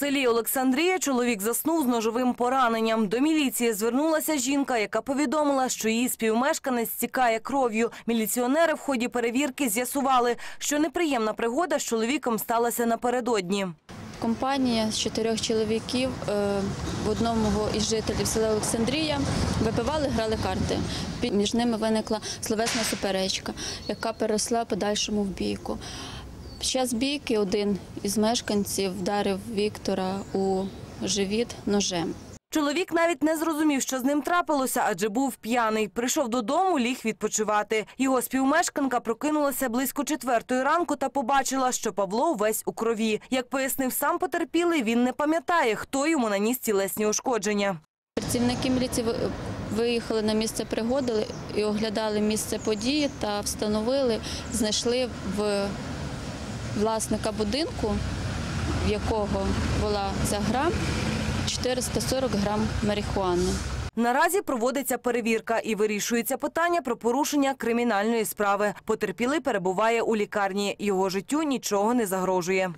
селі Олександрія чоловік заснув з ножовим пораненням. До міліції звернулася жінка, яка повідомила, що її співмешканець стікає кров'ю. Міліціонери в ході перевірки з'ясували, що неприємна пригода з чоловіком сталася напередодні. Компанія з чотирьох чоловіків е, в одному із жителів села Олександрія випивали, грали карти. Між ними виникла словесна суперечка, яка переросла подальшому в бійку. Під час бійки один із мешканців вдарив Віктора у живіт ножем. Чоловік навіть не зрозумів, що з ним трапилося, адже був п'яний. Прийшов додому, ліг відпочивати. Його співмешканка прокинулася близько четвертої ранку та побачила, що Павло весь у крові. Як пояснив сам потерпілий, він не пам'ятає, хто йому наніс тілесні ушкодження. Працівники міліції виїхали на місце пригоди і оглядали місце події та встановили, знайшли в власника будинку, в якого була за гра, 440 грам марихуани. Наразі проводиться перевірка і вирішується питання про порушення кримінальної справи. Потерпілий перебуває у лікарні. Його життю нічого не загрожує.